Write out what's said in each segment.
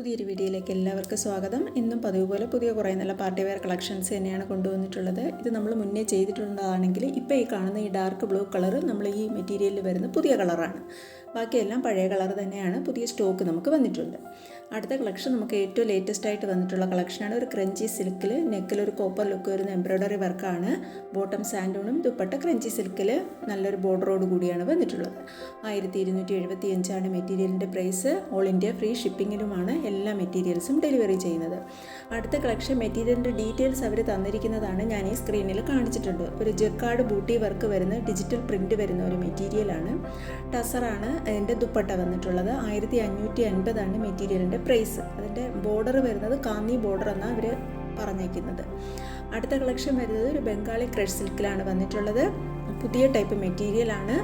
പുതിയൊരു വീഡിയോയിലേക്ക് എല്ലാവർക്കും സ്വാഗതം. ഇന്നും പതിവ് പോലെ പുതിയ കുറേ നല്ല പാർട്ടി വെയർ കളക്ഷൻസ് തന്നെയാണ് കൊണ്ടുവന്നിട്ടുള്ളത്. ഇത് നമ്മൾ മുന്നേ ചെയ്തിട്ടുള്ളതാണെങ്കിൽ ഇപ്പോൾ ഈ കാണുന്ന ഈ ഡാർക്ക് ബ്ലൂ കളർ നമ്മൾ ഈ മെറ്റീരിയലിൽ വരുന്ന പുതിയ കളറാണ്. ബാക്കിയെല്ലാം പഴയ കളർ തന്നെയാണ് പുതിയ സ്റ്റോക്ക് നമുക്ക് വന്നിട്ടുണ്ട്. അടുത്ത കളക്ഷൻ നമുക്ക് ഏറ്റവും ലേറ്റസ്റ്റ് ആയിട്ട് വന്നിട്ടുള്ള കളക്ഷനാണ് ഒരു ക്രഞ്ചി സിൽക്കിൽ നെക്കിൽ ഒരു കോപ്പർ ലുക്ക് വരുന്ന എംബ്രോയ്ഡറി വർക്കാണ് ബോട്ടം സാൻഡൂണും ദുപ്പട്ട ക്രഞ്ചി സിൽക്കിൽ നല്ലൊരു ബോർഡറോട് കൂടിയാണ് വന്നിട്ടുള്ളത്. ആയിരത്തി ഇരുന്നൂറ്റി എഴുപത്തി അഞ്ചാണ് മെറ്റീരിയലിന്റെ പ്രൈസ് ഓൾ ഇന്ത്യ ഫ്രീ ഷിപ്പിങ്ങിലുമാണ് എല്ലാ മെറ്റീരിയൽസും ഡെലിവറി ചെയ്യുന്നത്. അടുത്ത കളക്ഷൻ മെറ്റീരിയലിന്റെ ഡീറ്റെയിൽസ് അവർ തന്നിരിക്കുന്നതാണ് ഞാൻ ഈ സ്ക്രീനിൽ കാണിച്ചിട്ടുണ്ട്. ഒരു ജെക്കാർഡ് ബൂട്ടി വർക്ക് വരുന്ന ഡിജിറ്റൽ പ്രിന്റ് വരുന്ന ഒരു മെറ്റീരിയലാണ് ടസറാണ് അതിന്റെ ദുപ്പട്ട വന്നിട്ടുള്ളത്. ആയിരത്തി അഞ്ഞൂറ്റി അൻപതാണ് മെറ്റീരിയലിന്റെ പ്രൈസ് അതിന്റെ ബോർഡർ വരുന്നത് കാന്നി ബോർഡർ എന്നാണ് അവർ പറഞ്ഞേക്കുന്നത്. അടുത്ത കളക്ഷൻ വരുന്നത് ഒരു ബംഗാളി ക്രഷ് സിൽക്കിലാണ് വന്നിട്ടുള്ളത്. പുതിയ ടൈപ്പ് മെറ്റീരിയലാണ്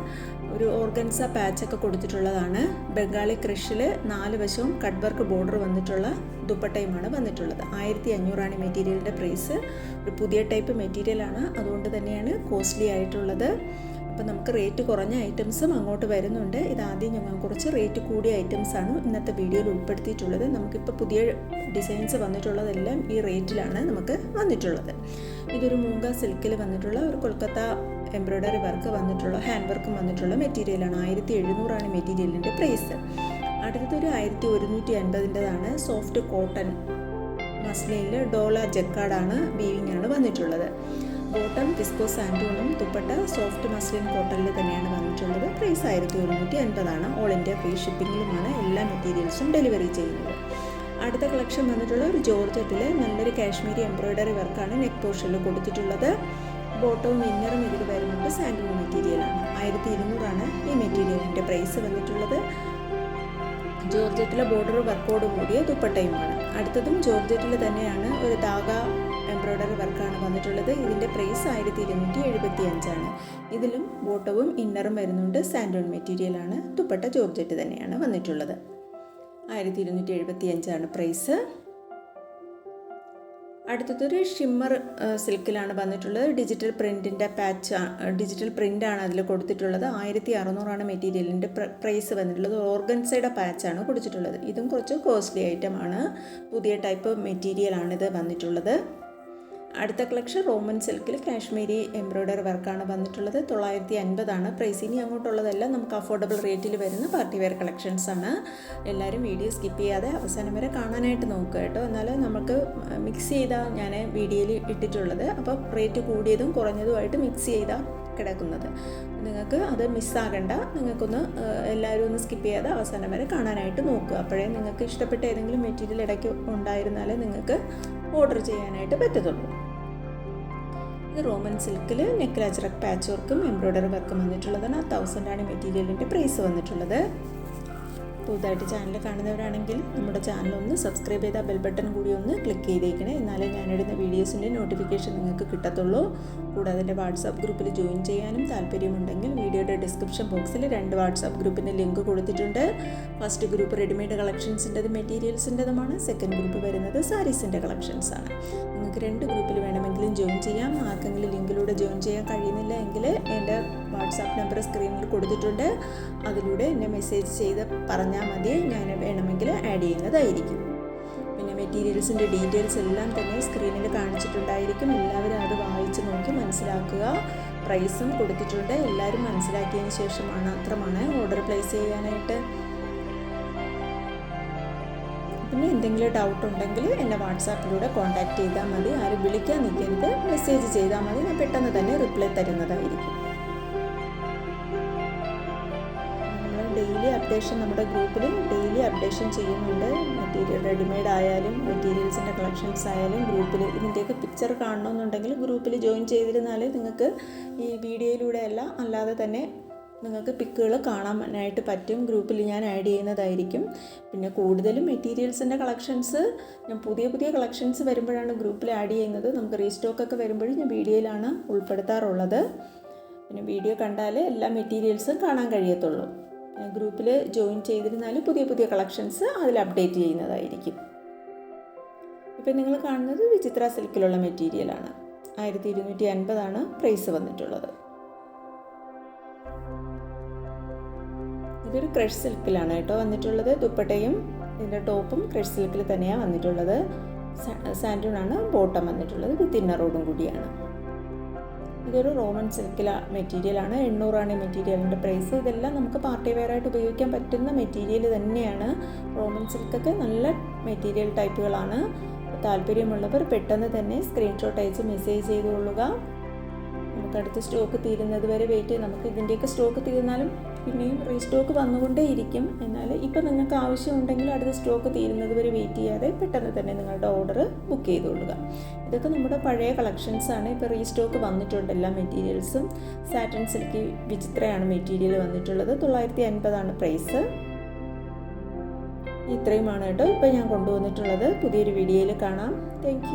ഒരു ഓർഗൻസ പാച്ചൊക്കെ കൊടുത്തിട്ടുള്ളതാണ്. ബംഗാളി ക്രഷിൽ നാല് വശവും കട്ട് വർക്ക് ബോർഡർ വന്നിട്ടുള്ള ദുപ്പട്ടയുമാണ് വന്നിട്ടുള്ളത്. ആയിരത്തി അഞ്ഞൂറാണ് മെറ്റീരിയലിന്റെ പ്രൈസ് ഒരു പുതിയ ടൈപ്പ് മെറ്റീരിയലാണ് അതുകൊണ്ട് തന്നെയാണ് കോസ്റ്റ്ലി ആയിട്ടുള്ളത്. അപ്പോൾ നമുക്ക് റേറ്റ് കുറഞ്ഞ ഐറ്റംസും അങ്ങോട്ട് വരുന്നുണ്ട്. ഇതാദ്യം ഞങ്ങൾ കുറച്ച് റേറ്റ് കൂടിയ ഐറ്റംസാണ് ഇന്നത്തെ വീഡിയോയിൽ ഉൾപ്പെടുത്തിയിട്ടുള്ളത്. നമുക്കിപ്പോൾ പുതിയ ഡിസൈൻസ് വന്നിട്ടുള്ളതെല്ലാം ഈ റേറ്റിലാണ് നമുക്ക് വന്നിട്ടുള്ളത്. ഇതൊരു മൂങ്ക സിൽക്കിൽ വന്നിട്ടുള്ള ഒരു കൊൽക്കത്ത എംബ്രോയ്ഡറി വർക്ക് വന്നിട്ടുള്ള ഹാൻഡ് വർക്കും വന്നിട്ടുള്ള മെറ്റീരിയലാണ് ആയിരത്തി എഴുന്നൂറാണ് മെറ്റീരിയലിന്റെ പ്രൈസ് അടുത്തൊരു ആയിരത്തി ഒരുന്നൂറ്റി അൻപതിന്റെതാണ് സോഫ്റ്റ് കോട്ടൺ മസ്ലിനിൽ ഡോള ജക്കാർഡാണ് വീവിംഗ് ആണ് വന്നിട്ടുള്ളത്. ബോട്ടം വിസ്കോ സാൻഡൂണും തുപ്പട്ട സോഫ്റ്റ് മസ്ലിൻ കോട്ടണിൽ തന്നെയാണ് വന്നിട്ടുള്ളത്. പ്രൈസ് ആയിരത്തി ഒരുന്നൂറ്റി അൻപതാണ് ഓൾ ഇന്ത്യ ഫ്രീ ഷിപ്പിങ്ങിലുമാണ് എല്ലാ മെറ്റീരിയൽസും ഡെലിവറി ചെയ്യുന്നത്. അടുത്ത കളക്ഷൻ വന്നിട്ടുള്ള ഒരു ജോർജറ്റിൽ നല്ലൊരു കാശ്മീരി എംബ്രോയ്ഡറി വർക്കാണ് നെക്ക് പോർഷനിൽ കൊടുത്തിട്ടുള്ളത്. ബോട്ടവും ഇന്നറും ഇതിൽ വരുന്നുണ്ട് സാൻഡ്രോ മെറ്റീരിയലാണ് ആയിരത്തി ഇരുന്നൂറാണ് ഈ മെറ്റീരിയലിന്റെ പ്രൈസ് വന്നിട്ടുള്ളത്. ജോർജറ്റിലെ ബോർഡർ വർക്കോട് കൂടിയ ദുപ്പട്ടയുമാണ്. അടുത്തതും ജോർജറ്റിൽ തന്നെയാണ് ഒരു താഗ എംബ്രോയ്ഡറി വർക്കാണ് വന്നിട്ടുള്ളത്. ഇതിന്റെ പ്രൈസ് ആയിരത്തി ഇരുന്നൂറ്റി എഴുപത്തി അഞ്ചാണ് ഇതിലും ബോട്ടവും ഇന്നറും വരുന്നുണ്ട്. സാൻഡോൺ മെറ്റീരിയലാണ് ദുപ്പട്ട ജോർജറ്റ് തന്നെയാണ് വന്നിട്ടുള്ളത്. ആയിരത്തി ഇരുന്നൂറ്റി എഴുപത്തി അഞ്ചാണ് പ്രൈസ് അടുത്തതൊരു ഷിമ്മർ സിൽക്കിലാണ് വന്നിട്ടുള്ളത്. ഡിജിറ്റൽ പ്രിന്റിന്റെ പാച്ച് ഡിജിറ്റൽ പ്രിന്റാണ് അതിൽ കൊടുത്തിട്ടുള്ളത്. ആയിരത്തി അറുന്നൂറാണ് മെറ്റീരിയലിന്റെ പ്രൈസ് വന്നിട്ടുള്ളത്. ഓർഗൻസയുടെ പാച്ചാണ് കൊടുത്തിട്ടുള്ളത്. ഇതും കുറച്ച് കോസ്റ്റ്ലി ഐറ്റമാണ് പുതിയ ടൈപ്പ് മെറ്റീരിയലാണിത് വന്നിട്ടുള്ളത്. അടുത്ത കളക്ഷൻ റോമൻ സിൽക്കിൽ കാശ്മീരി എംബ്രോയ്ഡറി വർക്കാണ് വന്നിട്ടുള്ളത്. തൊള്ളായിരത്തി അൻപതാണ് പ്രൈസ് ഇനി അങ്ങോട്ടുള്ളതെല്ലാം. നമുക്ക് അഫോർഡബിൾ റേറ്റിൽ വരുന്ന പാർട്ടി വെയർ കളക്ഷൻസ് ആണ്. എല്ലാവരും വീഡിയോ സ്കിപ്പ് ചെയ്യാതെ അവസാനം വരെ കാണാനായിട്ട് നോക്കുക കേട്ടോ. എന്നാൽ നമുക്ക് മിക്സ് ചെയ്താൽ ഞാൻ വീഡിയോയിൽ ഇട്ടിട്ടുള്ളത്. അപ്പോൾ റേറ്റ് കൂടിയതും കുറഞ്ഞതുമായിട്ട് മിക്സ് ചെയ്താൽ കിടക്കുന്നത്. നിങ്ങൾക്ക് അത് മിസ്സാകണ്ട നിങ്ങൾക്കൊന്ന് എല്ലാവരും ഒന്ന് സ്കിപ്പ് ചെയ്യാതെ അവസാനം വരെ കാണാനായിട്ട് നോക്കുക. അപ്പോഴേ നിങ്ങൾക്ക് ഇഷ്ടപ്പെട്ട ഏതെങ്കിലും മെറ്റീരിയൽ ഇടയ്ക്ക് ഉണ്ടായിരുന്നാലേ നിങ്ങൾക്ക് ഓർഡർ ചെയ്യാനായിട്ട് പറ്റത്തുള്ളൂ. ഇത് റോമൻ സിൽക്കിൽ നെക്ക് അജ്രക് പാച്ച് വർക്കും എംബ്രോയ്ഡറി വർക്കും വന്നിട്ടുള്ളതാണ് തൗസൻഡാണ് മെറ്റീരിയലിന്റെ പ്രൈസ് വന്നിട്ടുള്ളത്. പുതുതായിട്ട് ചാനൽ കാണുന്നവരാണെങ്കിൽ നമ്മുടെ ചാനൽ ഒന്ന് സബ്സ്ക്രൈബ് ചെയ്ത ബെൽ ബട്ടൺ കൂടി ഒന്ന് ക്ലിക്ക് ചെയ്തേക്കണേ. എന്നാലേ ഞാനിടുന്ന വീഡിയോസിന്റെ നോട്ടിഫിക്കേഷൻ നിങ്ങൾക്ക് കിട്ടത്തുള്ളൂ. കൂടാതെ എന്റെ വാട്സാപ്പ് ഗ്രൂപ്പിൽ ജോയിൻ ചെയ്യാനും താല്പര്യമുണ്ടെങ്കിൽ വീഡിയോയുടെ ഡിസ്ക്രിപ്ഷൻ ബോക്സിൽ രണ്ട് വാട്സാപ്പ് ഗ്രൂപ്പിന്റെ ലിങ്ക് കൊടുത്തിട്ടുണ്ട്. ഫസ്റ്റ് ഗ്രൂപ്പ് റെഡിമെയ്ഡ് കളക്ഷൻസിന്റെതും മെറ്റീരിയൽസിന്റെതുമാണ് സെക്കൻഡ് ഗ്രൂപ്പ് വരുന്നത് സാരീസിന്റെ കളക്ഷൻസാണ് നിങ്ങൾക്ക് രണ്ട് ഗ്രൂപ്പിൽ വേണമെങ്കിലും ജോയിൻ ചെയ്യാം. ആർക്കെങ്കിലും ലിങ്കിലൂടെ ജോയിൻ ചെയ്യാൻ കഴിയുന്നില്ല എങ്കിൽ എന്റെ വാട്സാപ്പ് നമ്പർ സ്ക്രീനിൽ കൊടുത്തിട്ടുണ്ട്. അതിലൂടെ എന്നെ മെസ്സേജ് ചെയ്ത് പറഞ്ഞാൽ മതി. ഞാൻ വേണമെങ്കിൽ ആഡ് ചെയ്യുന്നതായിരിക്കും. പിന്നെ മെറ്റീരിയൽസിന്റെ ഡീറ്റെയിൽസ് എല്ലാം തന്നെ സ്ക്രീനിൽ കാണിച്ചിട്ടുണ്ടായിരിക്കും. എല്ലാവരും അത് വായിച്ച് നോക്കി മനസ്സിലാക്കുക. പ്രൈസും കൊടുത്തിട്ടുണ്ട്. എല്ലാവരും മനസ്സിലാക്കിയതിന് ശേഷമാണ് അത്രമാണ് ഓർഡർ പ്ലേസ് ചെയ്യാനായിട്ട്. പിന്നെ എന്തെങ്കിലും ഡൗട്ട് ഉണ്ടെങ്കിൽ എന്നെ വാട്സാപ്പിലൂടെ കോൺടാക്റ്റ് ചെയ്താൽ മതി. ആരും വിളിക്കാൻ നിൽക്കരുത്. മെസ്സേജ് ചെയ്താൽ മതി. ഞാൻ പെട്ടെന്ന് തന്നെ റിപ്ലൈ തരുന്നതായിരിക്കും. അപ്ഡേഷൻ നമ്മുടെ ഗ്രൂപ്പിൽ ഡെയിലി അപ്ഡേഷൻ ചെയ്യുന്നുണ്ട്. മെറ്റീരിയൽ റെഡിമെയ്ഡ് ആയാലും മെറ്റീരിയൽസിന്റെ കളക്ഷൻസ് ആയാലും ഗ്രൂപ്പിൽ ഇതിന്റെയൊക്കെ പിക്ചർ കാണണമെന്നുണ്ടെങ്കിൽ ഗ്രൂപ്പിൽ ജോയിൻ ചെയ്തിരുന്നാൽ നിങ്ങൾക്ക് ഈ വീഡിയോയിലൂടെ അല്ല അല്ലാതെ തന്നെ നിങ്ങൾക്ക് പിക്കുകൾ കാണാനായിട്ട് പറ്റും. ഗ്രൂപ്പിൽ ഞാൻ ആഡ് ചെയ്യുന്നതായിരിക്കും. പിന്നെ കൂടുതലും മെറ്റീരിയൽസിന്റെ കളക്ഷൻസ് ഞാൻ പുതിയ പുതിയ കളക്ഷൻസ് വരുമ്പോഴാണ് ഗ്രൂപ്പിൽ ആഡ് ചെയ്യുന്നത്. നമുക്ക് റീസ്റ്റോക്കൊക്കെ വരുമ്പോഴും ഞാൻ വീഡിയോയിലാണ് ഉൾപ്പെടുത്താറുള്ളത്. പിന്നെ വീഡിയോ കണ്ടാൽ എല്ലാ മെറ്റീരിയൽസും കാണാൻ കഴിയത്തുള്ളൂ. ഗ്രൂപ്പിൽ ജോയിൻ ചെയ്തിരുന്നാൽ പുതിയ പുതിയ കളക്ഷൻസ് അതിൽ അപ്ഡേറ്റ് ചെയ്യുന്നതായിരിക്കും. ഇപ്പം നിങ്ങൾ കാണുന്നത് വിചിത്ര സിൽക്കിലുള്ള മെറ്റീരിയലാണ് ആയിരത്തി ഇരുന്നൂറ്റി അൻപതാണ് പ്രൈസ് വന്നിട്ടുള്ളത്. ഇതൊരു ക്രഷ് സിൽക്കിലാണ് കേട്ടോ വന്നിട്ടുള്ളത്. ദുപ്പട്ടയും ഇതിന്റെ ടോപ്പും ക്രഷ് സിൽക്കിൽ തന്നെയാണ് വന്നിട്ടുള്ളത്. സാൻഡൂൺ ആണ് ബോട്ടം വന്നിട്ടുള്ളത്. വിത്ത് ഇന്നറോടും കൂടിയാണ്. ഇതൊരു റോമൻ സിൽക്കില മെറ്റീരിയലാണ് എണ്ണൂറാണ് ഈ മെറ്റീരിയലിന്റെ പ്രൈസ് ഇതെല്ലാം നമുക്ക് പാർട്ടി വെയർ ആയിട്ട് ഉപയോഗിക്കാൻ പറ്റുന്ന മെറ്റീരിയൽ തന്നെയാണ്. റോമൻ സിൽക്കൊക്കെ നല്ല മെറ്റീരിയൽ ടൈപ്പുകളാണ് താല്പര്യമുള്ളവർ പെട്ടെന്ന് തന്നെ സ്ക്രീൻഷോട്ട് അയച്ച് മെസ്സേജ് ചെയ്തുകൊള്ളുക നമുക്ക് അടുത്ത സ്റ്റോക്ക് തീരുന്നത് വരെ വെയിറ്റ് നമുക്ക് ഇതിന്റെയൊക്കെ സ്റ്റോക്ക് തീർന്നാലും പിന്നെയും റീസ്റ്റോക്ക് വന്നുകൊണ്ടേ ഇരിക്കും എന്നാൽ ഇപ്പം നിങ്ങൾക്ക് ആവശ്യമുണ്ടെങ്കിൽ അടുത്ത സ്റ്റോക്ക് തീരുന്നത് വരെ വെയിറ്റ് ചെയ്യാതെ പെട്ടെന്ന് തന്നെ നിങ്ങളുടെ ഓർഡർ ബുക്ക് ചെയ്തുകൊള്ളുക ഇതൊക്കെ നമ്മുടെ പഴയ കളക്ഷൻസ് ആണ്. ഇപ്പോൾ റീസ്റ്റോക്ക് വന്നിട്ടുണ്ട് എല്ലാ മെറ്റീരിയൽസും സാറ്റൻ സിൽക്കി വിചിത്രയാണ് മെറ്റീരിയൽ വന്നിട്ടുള്ളത്. തൊള്ളായിരത്തി അൻപതാണ് പ്രൈസ് ഇത്രയുമാണ് കേട്ടോ ഇപ്പോൾ ഞാൻ കൊണ്ടുവന്നിട്ടുള്ളത്. പുതിയൊരു വീഡിയോയിൽ കാണാം. താങ്ക്